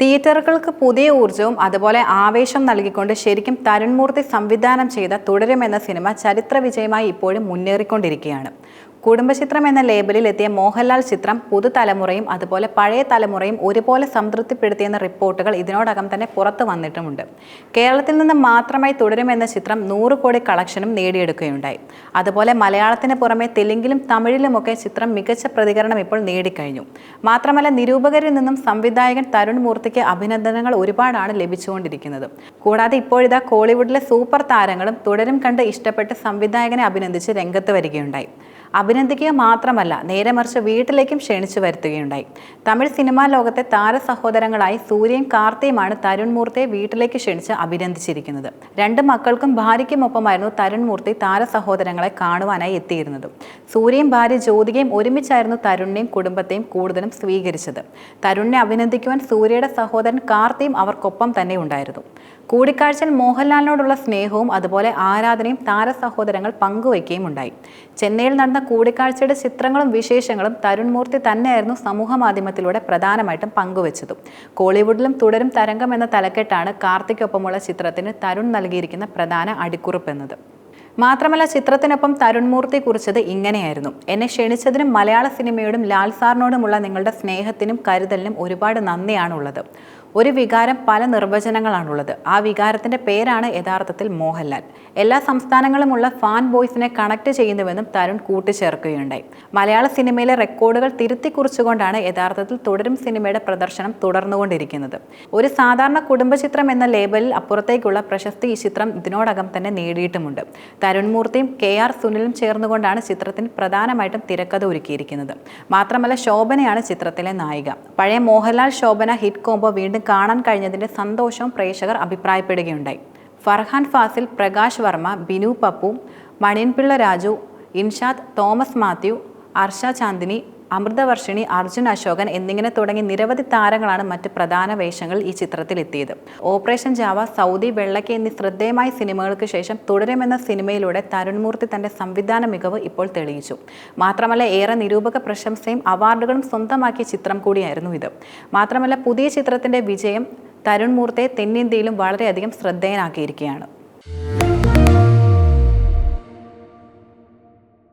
തിയേറ്ററുകൾക്ക് പുതിയ ഊർജവും അതുപോലെ ആവേശം നൽകിക്കൊണ്ട് ശരിക്കും തരുൺമൂർത്തി സംവിധാനം ചെയ്ത തുടരുമെന്ന സിനിമ ചരിത്ര വിജയമായി ഇപ്പോഴും മുന്നേറിക്കൊണ്ടിരിക്കുകയാണ്. കുടുംബചിത്രം എന്ന ലേബലിൽ എത്തിയ മോഹൻലാൽ ചിത്രം പുതുതലമുറയും അതുപോലെ പഴയ തലമുറയും ഒരുപോലെ സംതൃപ്തിപ്പെടുത്തിയെന്ന റിപ്പോർട്ടുകൾ ഇതിനോടകം തന്നെ പുറത്തു വന്നിട്ടുമുണ്ട്. കേരളത്തിൽ നിന്ന് മാത്രമായി തുടരുമെന്ന ചിത്രം നൂറ് കോടി കളക്ഷനും നേടിയെടുക്കുകയുണ്ടായി. അതുപോലെ മലയാളത്തിന് പുറമെ തെലുങ്കിലും തമിഴിലുമൊക്കെ ചിത്രം മികച്ച പ്രതികരണം ഇപ്പോൾ നേടിക്കഴിഞ്ഞു. മാത്രമല്ല നിരൂപകരിൽ നിന്നും സംവിധായകൻ തരുൺ മൂർത്തിക്ക് അഭിനന്ദനങ്ങൾ ഒരുപാടാണ് ലഭിച്ചുകൊണ്ടിരിക്കുന്നത്. കൂടാതെ ഇപ്പോഴിതാ കോളിവുഡിലെ സൂപ്പർ താരങ്ങളും തുടരും കണ്ട് ഇഷ്ടപ്പെട്ട് സംവിധായകനെ അഭിനന്ദിച്ച് രംഗത്ത് വരികയുണ്ടായി. അഭിനന്ദിക്കുക മാത്രമല്ല നേരെ മറിച്ച് വീട്ടിലേക്കും ക്ഷണിച്ചു വരുത്തുകയുണ്ടായി. തമിഴ് സിനിമാ ലോകത്തെ താര സഹോദരങ്ങളായി സൂര്യയും കാർത്തിയുമാണ് തരുൺ മൂർത്തിയെ വീട്ടിലേക്ക് ക്ഷണിച്ച് അഭിനന്ദിച്ചിരിക്കുന്നത്. രണ്ട് മക്കൾക്കും ഭാര്യയ്ക്കുമൊപ്പമായിരുന്നു തരുൺ മൂർത്തി താര സഹോദരങ്ങളെ കാണുവാനായി എത്തിയിരുന്നത്. സൂര്യയും ഭാര്യ ജ്യോതികയും ഒരുമിച്ചായിരുന്നു തരുണിനെയും കുടുംബത്തെയും കൂടുതലും സ്വീകരിച്ചത്. തരുണിനെ അഭിനന്ദിക്കുവാൻ സൂര്യയുടെ സഹോദരൻ കാർത്തിയും അവർക്കൊപ്പം തന്നെ ഉണ്ടായിരുന്നു. കൂടിക്കാഴ്ചയിൽ മോഹൻലാലിനോടുള്ള സ്നേഹവും അതുപോലെ ആരാധനയും താര സഹോദരങ്ങൾ പങ്കുവയ്ക്കുകയും ഉണ്ടായി. ചെന്നൈയിൽ നടന്ന കൂടിക്കാഴ്ചയുടെ ചിത്രങ്ങളും വിശേഷങ്ങളും തരുൺ മൂർത്തി തന്നെയായിരുന്നു സമൂഹ മാധ്യമത്തിലൂടെ പ്രധാനമായിട്ടും പങ്കുവച്ചതും. കോളിവുഡിലും തുടരും തരംഗം എന്ന തലക്കെട്ടാണ് കാർത്തിക്കൊപ്പമുള്ള ചിത്രത്തിന് തരുൺ നൽകിയിരിക്കുന്ന പ്രധാന അടിക്കുറിപ്പ് എന്നത്. മാത്രമല്ല ചിത്രത്തിനൊപ്പം തരുൺമൂർത്തി കുറിച്ചത് ഇങ്ങനെയായിരുന്നു. എന്നെ ക്ഷണിച്ചതിനും മലയാള സിനിമയോടും ലാൽ സാറിനോടുമുള്ള നിങ്ങളുടെ സ്നേഹത്തിനും കരുതലിനും ഒരുപാട് നന്ദിയാണുള്ളത്. ഒരു വികാരം പല നിർവചനങ്ങളാണുള്ളത്. ആ വികാരത്തിന്റെ പേരാണ് യഥാർത്ഥത്തിൽ മോഹൻലാൽ. എല്ലാ സംസ്ഥാനങ്ങളുമുള്ള ഫാൻ ബോയ്സിനെ കണക്ട് ചെയ്യുന്നുവെന്നും തരുൺ കൂട്ടിച്ചേർക്കുകയുണ്ടായി. മലയാള സിനിമയിലെ റെക്കോർഡുകൾ തിരുത്തി കുറിച്ചുകൊണ്ടാണ് യഥാർത്ഥത്തിൽ തുടരും സിനിമയുടെ പ്രദർശനം തുടർന്നുകൊണ്ടിരിക്കുന്നത്. ഒരു സാധാരണ കുടുംബചിത്രം എന്ന ലേബലിൽ അപ്പുറത്തേക്കുള്ള പ്രശസ്തി ഈ ചിത്രം ഇതിനോടകം തന്നെ നേടിയിട്ടുമുണ്ട്. തരുൺമൂർത്തിയും കെ ആർ സുനിലും ചേർന്നുകൊണ്ടാണ് ചിത്രത്തിന് പ്രധാനമായിട്ടും തിരക്കഥ ഒരുക്കിയിരിക്കുന്നത്. മാത്രമല്ല ശോഭനയാണ് ചിത്രത്തിലെ നായിക. പഴയ മോഹൻലാൽ ശോഭന ഹിറ്റ് കോംബോ വീണ്ടും കാണാൻ കഴിഞ്ഞതിന്റെ സന്തോഷം പ്രേക്ഷകർ അഭിപ്രായപ്പെടുകയുണ്ടായി. ഫർഹാൻ ഫാസിൽ പ്രകാശ് വർമ്മ ബിനു പപ്പു മണിയൻപിള്ള രാജു ഇൻഷാദ് തോമസ് മാത്യു അർഷ ചാന്ദിനി അമൃതവർഷിണി അർജുൻ അശോകൻ എന്നിങ്ങനെ തുടങ്ങി നിരവധി താരങ്ങളാണ് മറ്റ് പ്രധാന വേഷങ്ങൾ ഈ ചിത്രത്തിൽ എത്തിയത് ഓപ്പറേഷൻ ജാവ സൗദി വെള്ളയ്ക്ക് എന്നീ ശ്രദ്ധേയമായ സിനിമകൾക്ക് ശേഷം തുടരുമെന്ന സിനിമയിലൂടെ തരുൺമൂർത്തി തന്റെ സംവിധാന മികവ് ഇപ്പോൾ തെളിയിച്ചു. മാത്രമല്ല ഏറെ നിരൂപക പ്രശംസയും അവാർഡുകളും സ്വന്തമാക്കിയ ചിത്രം കൂടിയായിരുന്നു ഇത്. മാത്രമല്ല പുതിയ ചിത്രത്തിന്റെ വിജയം തരുൺ മൂർത്തിയെ തെന്നിന്ത്യയിലും വളരെയധികം ശ്രദ്ധേയനാക്കിയിരിക്കുകയാണ്.